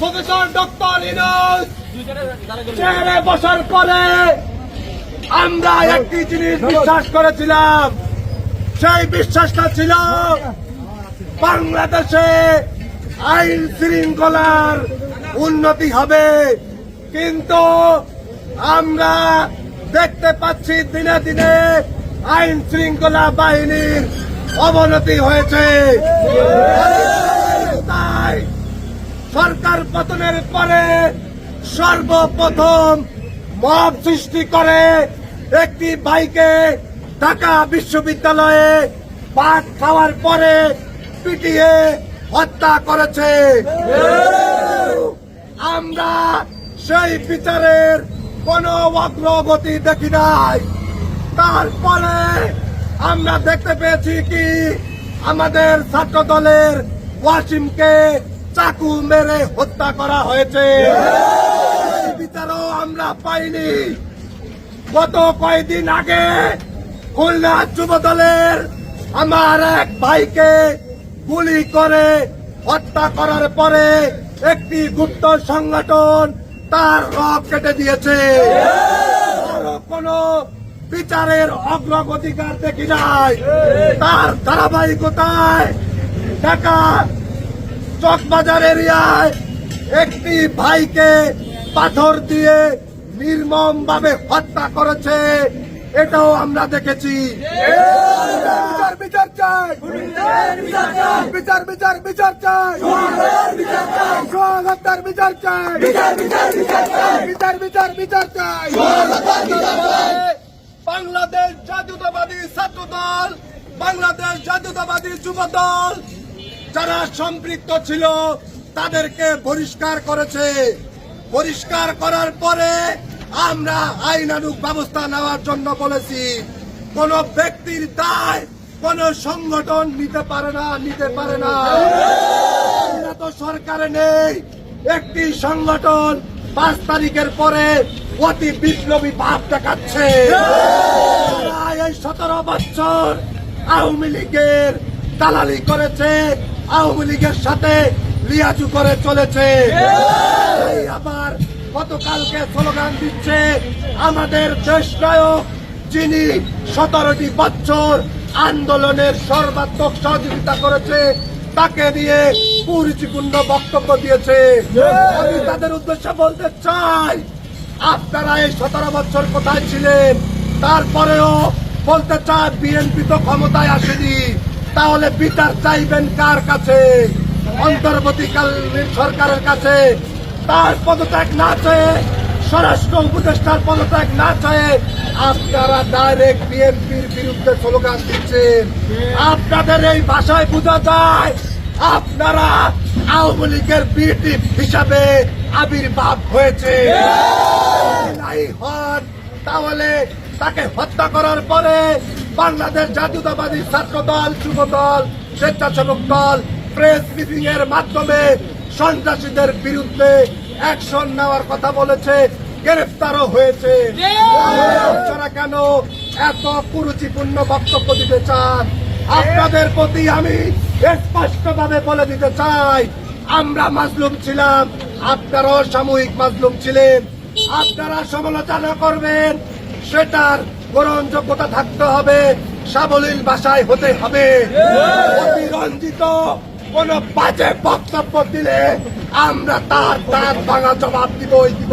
Professor doctor Yunus, চেয়ারে বসার পরে আমরা একটি জিনিস বিশ্বাস করেছিলাম। সেই বিশ্বাসটা ছিল বাংলাদেশে আইন শৃঙ্খলার উন্নতি হবে। কিন্তু আমরা দেখতে পাচ্ছি দিনে দিনে আইন শৃঙ্খলা বাহিনীর অবনতি হয়েছে। সরকার পতনের পরে সর্বপ্রথম মব সৃষ্টি করে একটি বাইকে ঢাকা বিশ্ববিদ্যালয়ে পাঠ খাওয়ার পরে পিটিয়ে হত্যা করেছে। আমরা সেই বিচারের কোন অগ্রগতি দেখি নাই। তারপরে আমরা দেখতে পেয়েছি কি আমাদের ছাত্র দলের ওয়াসিমকে চাকু মেরে হত্যা করা হয়েছে। বিচারও আমরা পাইনি। গত কয়েকদিন আগে খুলনা যুব দলের আমার এক ভাইকে গুলি করে হত্যা করার পরে একটি গুপ্ত সংগঠন তার রব কেটে দিয়েছে। কোনো বিচারের অগ্রগতিকার দেখি নাই। তার ধারাবাহিকতায় ঢাকা চকবাজার এরিয়ায় একটি ভাইকে পাথর দিয়ে নির্মম ভাবে হত্যা করেছে, এটাও আমরা দেখেছি। বিচার বিচার বিচার বিচার বিচার বাংলাদেশ জাতীয়তাবাদী ছাত্র দল বাংলাদেশ জাতীয়তাবাদী যুব দল যারা সম্পৃক্ত ছিল, তাদেরকে বহিষ্কার করেছে। পরিষ্কার করার পরে আমরা আইনানুক ব্যবস্থা নেওয়ার জন্য বলেছি, কোন ব্যক্তির দায় কোন সংগঠন নিতে পারে না, নিতে পারে না। তো সরকারে নেই। একটি সংগঠন পাঁচ তারিখের পরে অতি বিপ্লবী ভাব দেখাচ্ছে। এই সতেরো বছর আওয়ামী লীগের দালালি করেছে আওয়ামী লীগের সাথে লিয়াজু করে চলেছে। আবার গতকালকে স্লোগান দিচ্ছে আমাদের দেশ নায়ক যিনি সতেরোটি বছর আন্দোলনের সর্বাত্মক সহযোগিতা করেছে তাকে নিয়ে কুরুচিপূর্ণ বক্তব্য দিয়েছে। আমি তাদের উদ্দেশ্যে বলতে চাই আপনারা এই সতেরো বছর কোথায় ছিলেন? তারপরেও বলতে চায় বিএনপি তো ক্ষমতায় আসেনি। তাহলে বিচার চাইবেন কার কাছে? অন্তর্বর্তীকালীন সরকারের কাছে। তার পদত্যাগ না চেয়ে, স্বরাষ্ট্র উপদেষ্টার পদত্যাগ না চেয়ে আপনারা ডাইরেক্ট বিএনপির বিরুদ্ধে স্লোগান দিচ্ছেন। আপনাদের এই ভাষায় বোঝা যায়, আপনারা আওয়ামী লীগের বিটিভ হিসাবে আবির্ভাব হয়েছে নাই হন, তাহলে তাকে হত্যা করার পরে বাংলাদেশ জাতীয়তাবাদী ছাত্র দল, যুব দল, স্বেচ্ছাসেবক দল প্রেস ব্রিফিং এর মাধ্যমে সন্ত্রাসীদের বিরুদ্ধে অ্যাকশন নেওয়ার কথা বলেছে, গ্রেফতারও হয়েছে। আপনারা কেন এত কুরুচিপূর্ণ বক্তব্য দিতে চান? আপনাদের প্রতি আমি স্পষ্টভাবে বলে দিতে চাই, আমরা মাজলুম ছিলাম, আপনারাও সাময়িক মাজলুম ছিলেন। আপনারা সমালোচনা করবেন, সেটার গ্রহণযোগ্যতা থাকতে হবে, সাবলীল ভাষায় হতে হবে। অতিরঞ্জিত কোন বাজে বক্তব্য দিলে আমরা তার তার ভাঙা জবাব দিবই দিব।